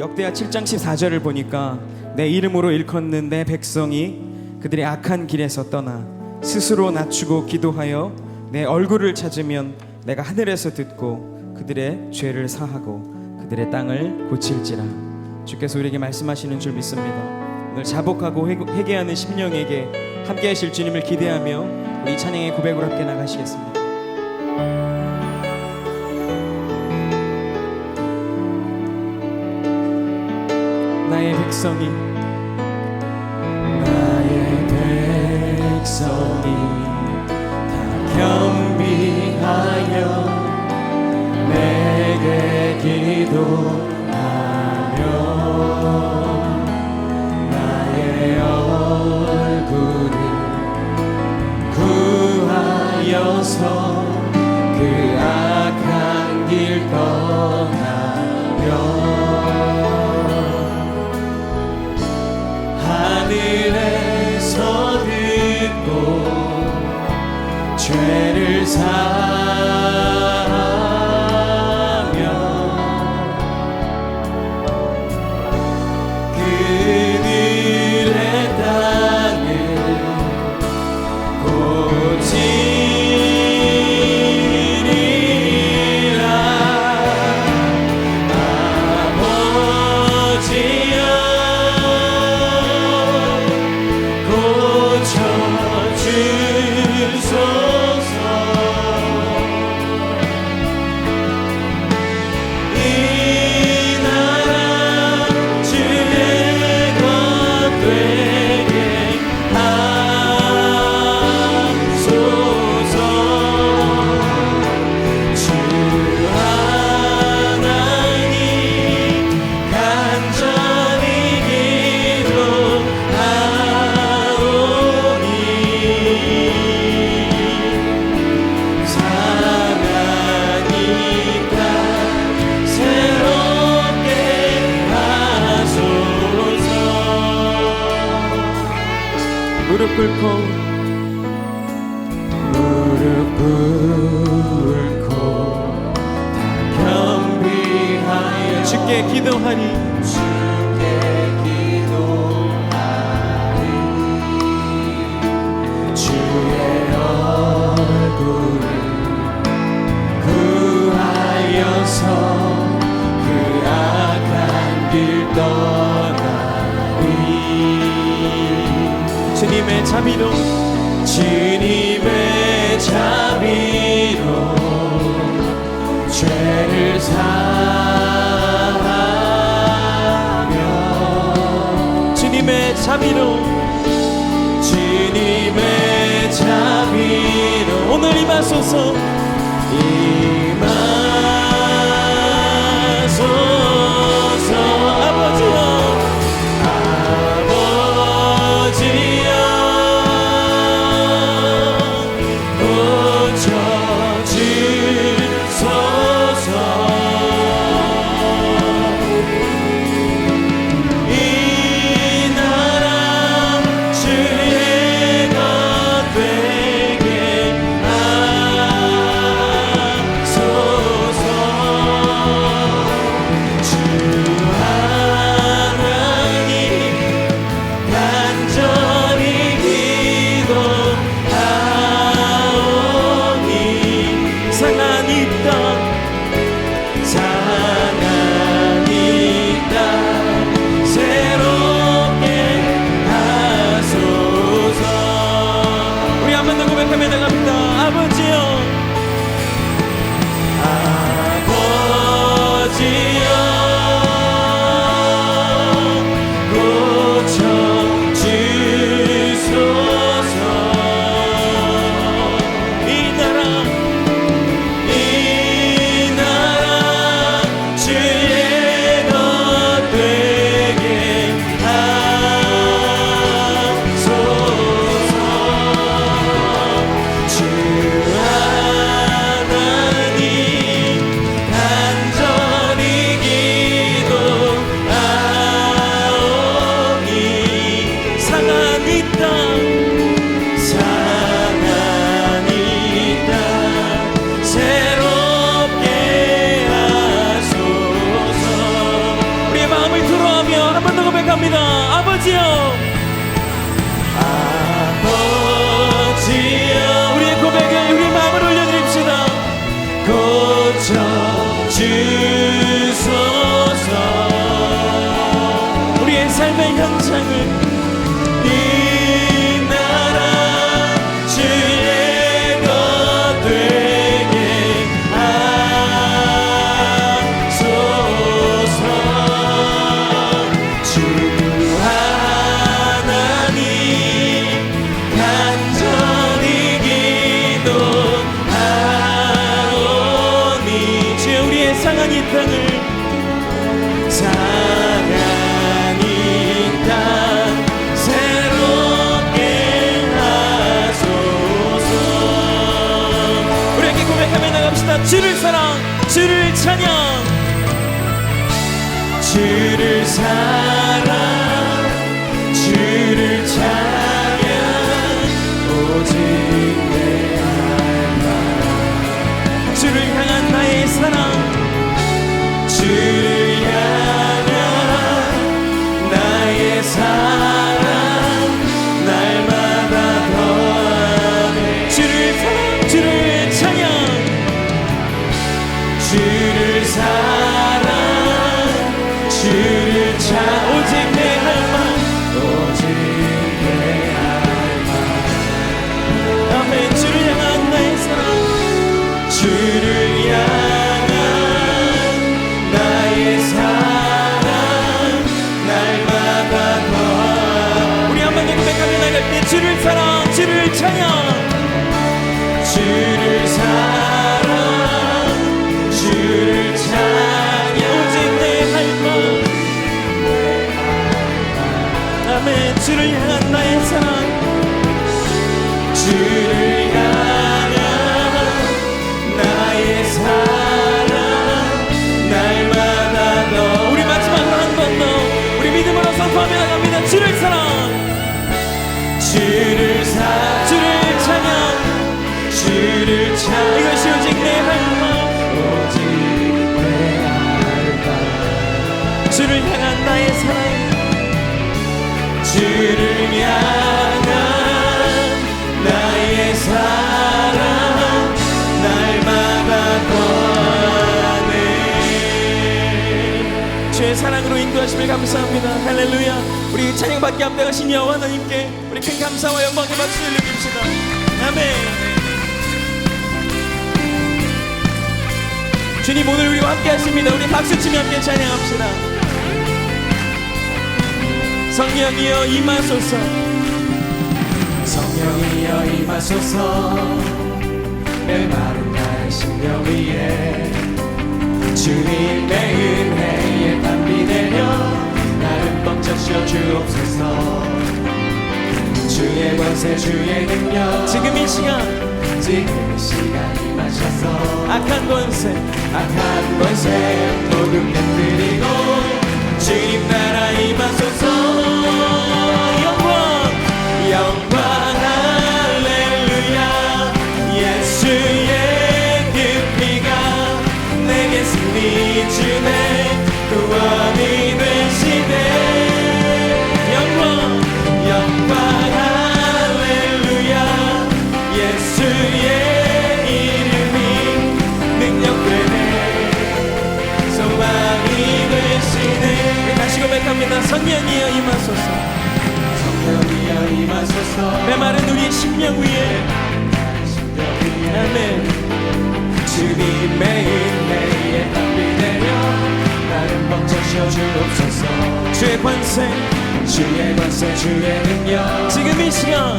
역대하 7장 14절을 보니까 내 이름으로 일컫는 내 백성이 그들의 악한 길에서 떠나 스스로 낮추고 기도하여 내 얼굴을 찾으면 내가 하늘에서 듣고 그들의 죄를 사하고 그들의 땅을 고칠지라. 주께서 우리에게 말씀하시는 줄 믿습니다. 오늘 자복하고 회- 회개하는 심령에게 함께 하실 주님을 기대하며 우리 찬양의 고백으로 함께 나가시겠습니다 백성이 나의 백성이 다 겸비하여 내게 기도 무릎 꿇고. 무릎 꿇고. 다 겸비하여. 주께 기도하니 주께 기도하니 주의 얼굴을 구하여서 주님의 자비로 주님의 자비로 죄를 사하며 주님의 자비로 주님의 자비로 오늘 임하소서. 임하 주를 사랑 주를 찬양. 주를 사랑 주를 향한 나의 사랑. 주를 사랑으로 감사합니다. 할렐루야. 우리 찬양받게 합당하신 여호와 하나님께 우리 큰 감사와 영광의 박수 올려줍시다. 아멘. 주님 오늘 우리와 함께 하십니다. 우리 박수치며 함께 찬양합시다 성령이여 임하소서. 성령이여 임하소서. 메마른 나의 심령 위에 주님의 은혜에 담비 내려 나를 씌워 주옵소서. 주의 권세 주의 능력. 지금 이 시간. 지금 이 시간 임하셔서. 악한 권세. 악한 권세 모두 깨뜨리고 주님 나라 임하소서 성령이여 임하소서. 성령이여 임하소서 메마른 우리의 심령 위에. 아멘. 주님의 은혜에 담비 내려 나를 멈춰 쉬어주옵소서. 주의 권세. 주의 권세 주의 능력. 지금 이 시간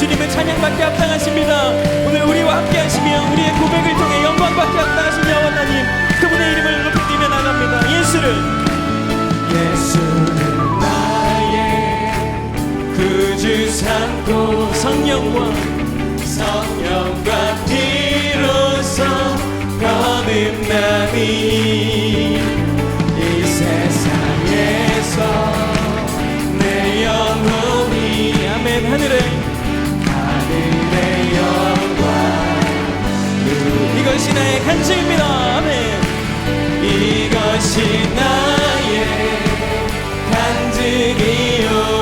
주님의 찬양받게 합당하십니다. 오늘 우리와 함께 하시며 우리의 고백을 통해 합당하신 여호와 하나님 그분의 이름을 높이 뛰며 나갑니다. 예수를. 나의 구주 삼고 성령과 성령과 비로소 거듭나니 이 세상에서 내 영혼이 아멘 하늘에 하늘의 영광. 이것이 나의 간증입니다. 아멘. 이것이 나의 간증이요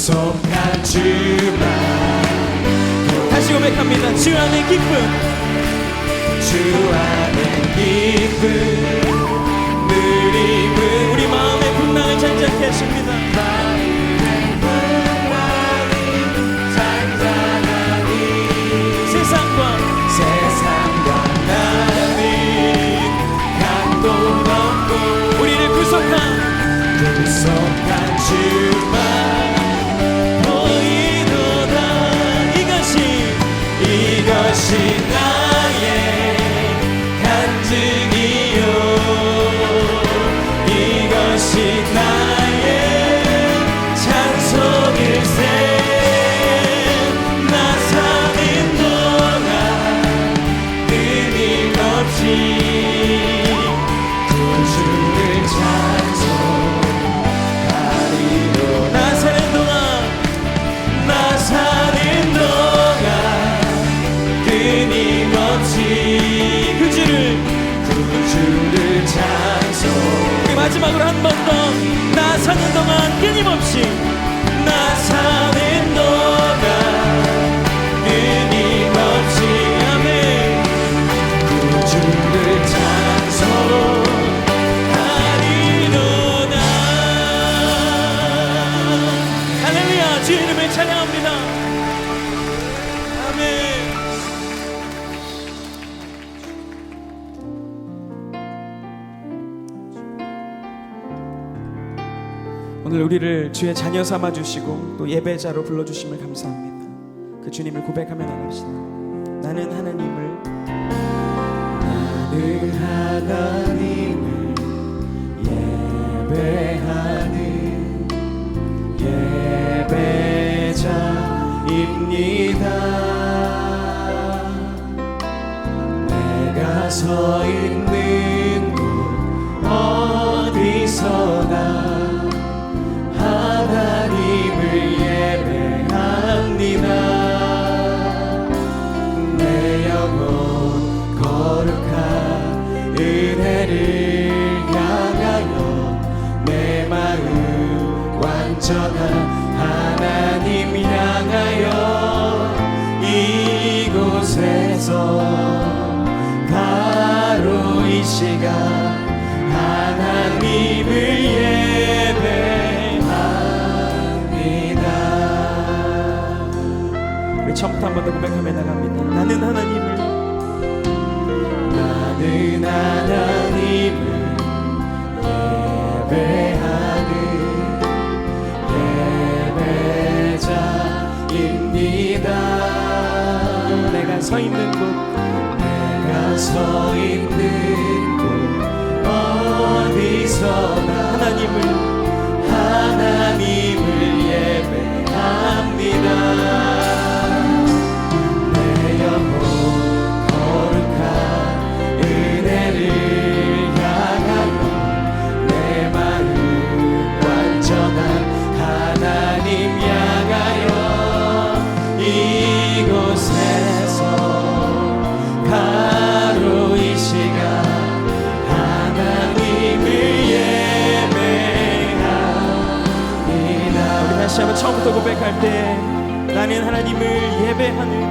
구속한 주만 다시 고백합니다. 주 안의 기쁨. 주 안의 기쁨 누림은 우리 마음의 풍랑을 잔잔케 하십니다. 세상과 세상과 나는 강도 넘고 우리를 구속한 구속한 주 오늘 우리를 주의 자녀 삼아 주시고 또 예배자로 불러 주심을 감사합니다. 그 주님을 고백하며 나갑시다. 나는 하나님을 나는 하나님을 예배하는 예배자입니다 내가 서 있는 곳 어디서나 어쩌나 하나님 향하여 이곳에서 바로 이 시간 하나님을 예배합니다. 우리 처음부터 한 번 더 고백하며 나갑니다. 나는 하나님을. 나는 하나님. Entertainment Club. Megasfall 하나님을 예배하는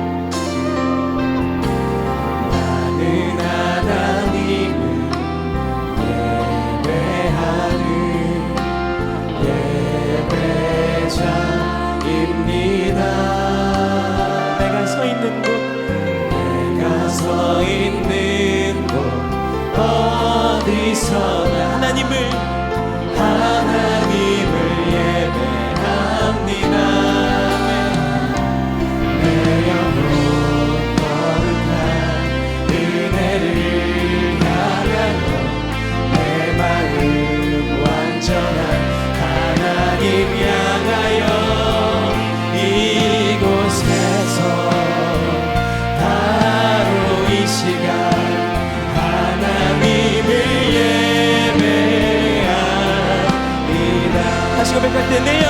Eclesiástica BPT, nem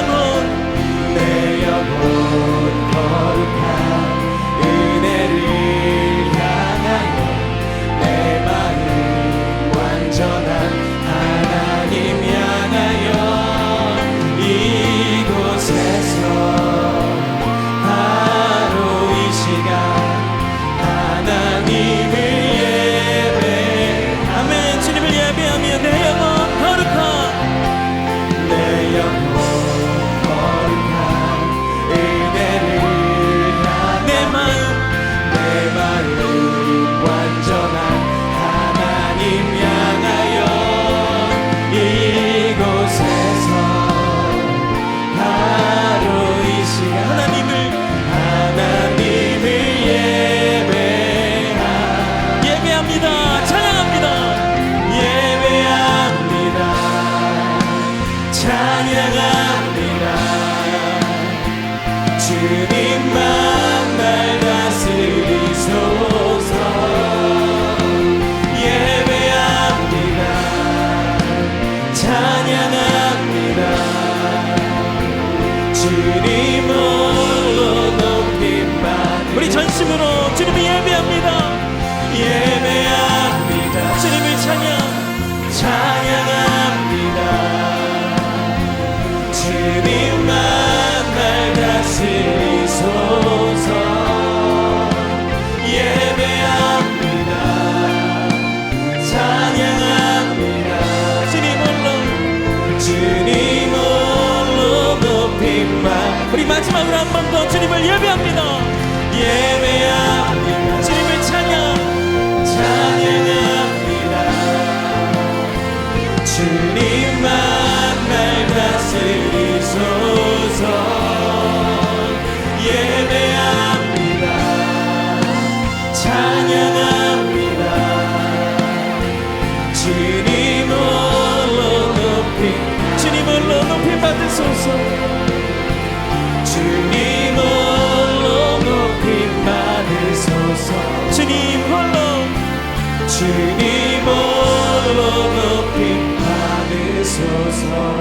주님 홀로 높임 받으소서.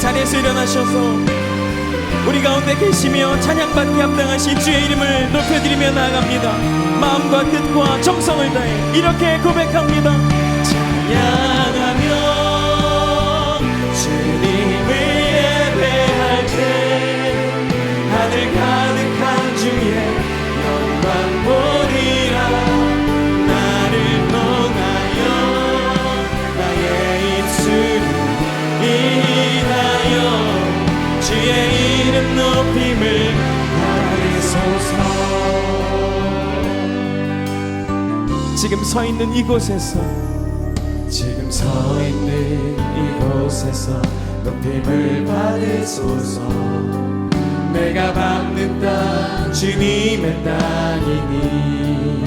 자리에서 일어나셔서 우리 가운데 계시며 찬양받기 합당하신 주의 이름을 높여드리며 나아갑니다. 마음과 뜻과 정성을 다해 이렇게 고백합니다. 찬양 지금 서 있는 이곳에서 지금 서 있는 이곳에서 높임을 받으소서. 내가 받는 땅 주님의 땅이니.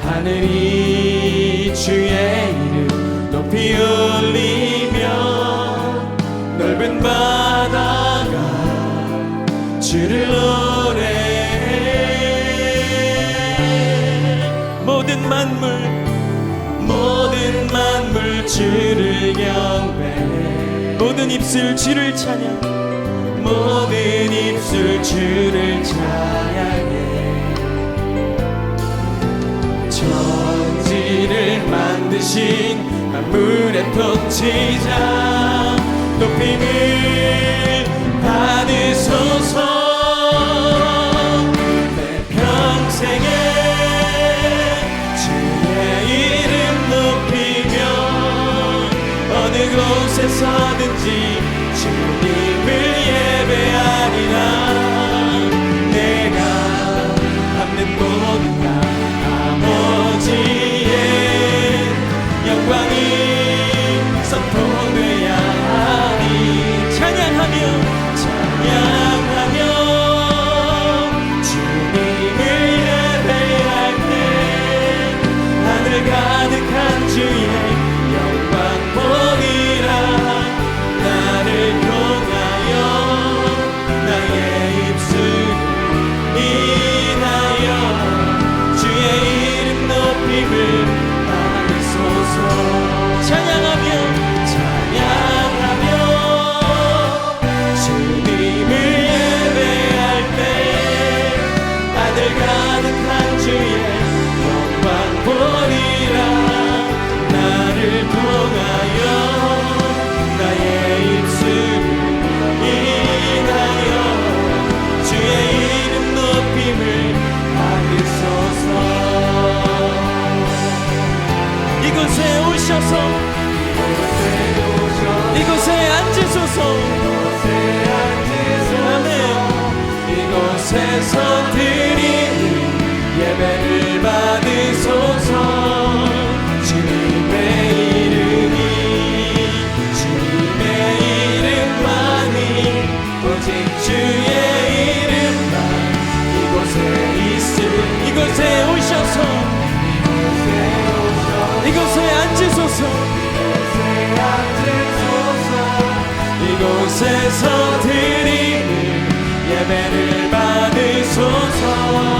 하늘이 주의 이름 높이 울리며 넓은 바다가 주를 만물 모든 만물 주를 경배 모든 입술 주를 찬양 모든 입술 주를 찬양해. 천지를 만드신 만물의 통치자 높임을 받으소서. 곳에서든지 주님을 someone